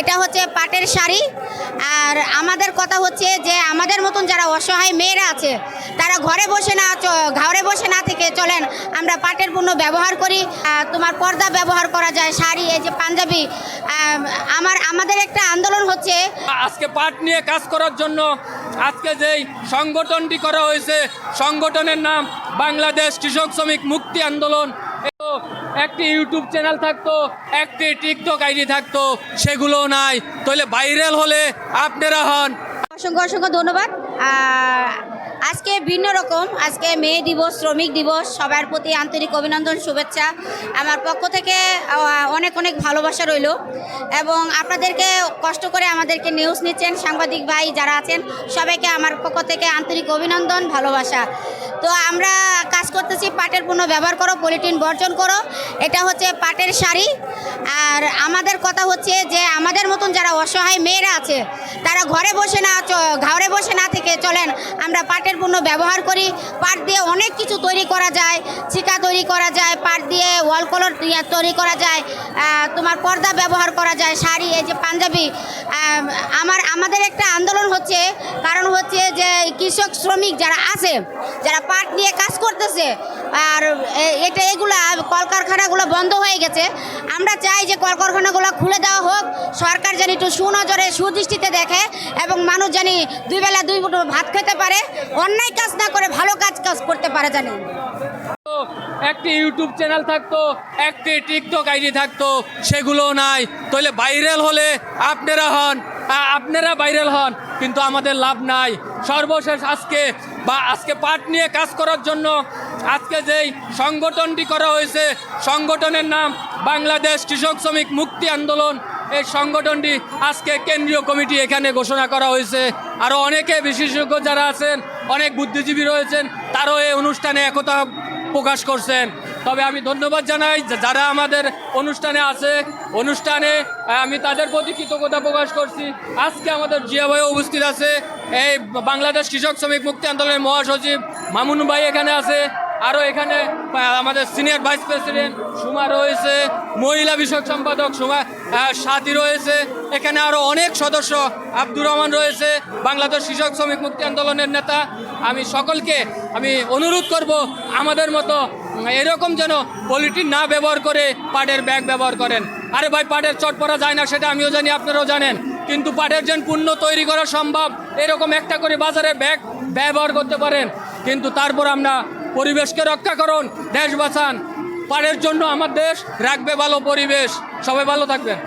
এটা হচ্ছে পাটের শাড়ি। আর আমাদের কথা হচ্ছে যে আমাদের মতন যারা অসহায় মেয়েরা আছে, তারা ঘরে বসে না ঘরে বসে না থেকে চলেন, আমরা পাটের পণ্য ব্যবহার করি। তোমার পর্দা ব্যবহার করা যায়, শাড়ি, এই যে পাঞ্জাবি। আমার, আমাদের একটা আন্দোলন হচ্ছে। আজকে পাট নিয়ে কাজ করার জন্য আজকে যেই সংগঠনটি করা হয়েছে, সংগঠনের নাম বাংলাদেশ কৃষক শ্রমিক মুক্তি আন্দোলন। একটি ইউটিউব চ্যানেল থাকতো, একটি টিকটক আইডি থাকতো সেগুলো নাই। তাহলে ভাইরাল হলে আপনারা হন। অসংখ্য অসংখ্য ধন্যবাদ। আজকে ভিন্ন রকম। আজকে মে দিবস, শ্রমিক দিবস, সবার প্রতি আন্তরিক অভিনন্দন, শুভেচ্ছা। আমার পক্ষ থেকে অনেক অনেক ভালোবাসা রইল। এবং আপনাদেরকে কষ্ট করে আমাদেরকে নিউজ নিচ্ছেন সাংবাদিক ভাই যারা আছেন, সবাইকে আমার পক্ষ থেকে আন্তরিক অভিনন্দন, ভালোবাসা। তো আমরা করতেছি পাটের পণ্য ব্যবহার করো পলিটিন বর্জন করো, এটা হচ্ছে পাটের শাড়ি। আর আমাদের কথা হচ্ছে যে আমাদের মতন যারা অসহায় মেয়েরা আছে, তারা ঘরে বসে না ঘরে বসে না থেকে চলেন, আমরা পাটের পণ্য ব্যবহার করি। পাট দিয়ে অনেক কিছু তৈরি করা যায় চিকা তৈরি করা যায়, পাট দিয়ে ওয়াল কলর তৈরি করা যায় তোমার পর্দা ব্যবহার করা যায়, শাড়ি, এই যে পাঞ্জাবি আমার, আমাদের একটা আন্দোলন হচ্ছে, কারণ হচ্ছে যে কৃষক শ্রমিক যারা আছে, যারা পাট নিয়ে কাজ করতেছে, আর এটা, এগুলা কলকারখানাগুলো বন্ধ হয়ে গেছে। আমরা চাই যে কলকারখানাগুলো খুলে দেওয়া হোক, সরকার যেন একটু সুনজরে, সুদৃষ্টিতে দেখে, এবং মানুষ জানি দুই বেলা দুই মুঠো ভাত খেতে পারে, অন্যায় কাজ না করে ভালো কাজ কাজ করতে পারে জানি। একটি ইউটিউব চ্যানেল থাকতো, একটি টিকটক আইডি থাকতো সেগুলো নাই। তাহলে ভাইরাল হলে আপনারা হন আপনারা ভাইরাল হন, কিন্তু আমাদের লাভ নাই। সর্বশেষ আজকে বা আজকে পাট নিয়ে কাজ করার জন্য আজকে যেই সংগঠনটি করা হয়েছে, সংগঠনের নাম বাংলাদেশ কৃষক শ্রমিক মুক্তি আন্দোলন। এই সংগঠনটি আজকে কেন্দ্রীয় কমিটি এখানে ঘোষণা করা হয়েছে। আরও অনেকে বিশেষজ্ঞ যারা আছেন, অনেক বুদ্ধিজীবী রয়েছেন, তারাও এই অনুষ্ঠানে একতা প্রকাশ করছেন। তবে আমি ধন্যবাদ জানাই যারা আমাদের অনুষ্ঠানে আছে। অনুষ্ঠানে আমি তাদের প্রতি কৃতজ্ঞতা প্রকাশ করছি। আজকে আমাদের জিয়া ভাই উপস্থিত আছে। এই বাংলাদেশ কৃষক শ্রমিক মুক্তি আন্দোলনের মহাসচিব মামুন ভাই এখানে আছে। আরও এখানে আমাদের সিনিয়র ভাইস প্রেসিডেন্ট সুমা রয়েছে, মহিলা বিষয়ক সম্পাদক সুমা সাথী রয়েছে, এখানে আরও অনেক সদস্য, আব্দুর রহমান রয়েছে, বাংলাদেশ কৃষক শ্রমিক মুক্তি আন্দোলনের নেতা। আমি সকলকে, আমি অনুরোধ করব আমাদের মতো এরকম যেন পলিটিন না ব্যবহার করে পাটের ব্যাগ ব্যবহার করেন। আরে ভাই, পাটের চট পরা যায় না, সেটা আমিও জানি, আপনারাও জানেন। কিন্তু পাটের যেন পণ্য তৈরি করা সম্ভব, এরকম একটা করে বাজারে ব্যাগ ব্যবহার করতে পারেন। কিন্তু তারপর আমরা পরিবেশকে রক্ষা করুন, দেশ বাঁচান। পাড়ের জন্য আমার দেশ রাখবে ভালো পরিবেশ। সবাই ভালো থাকবেন।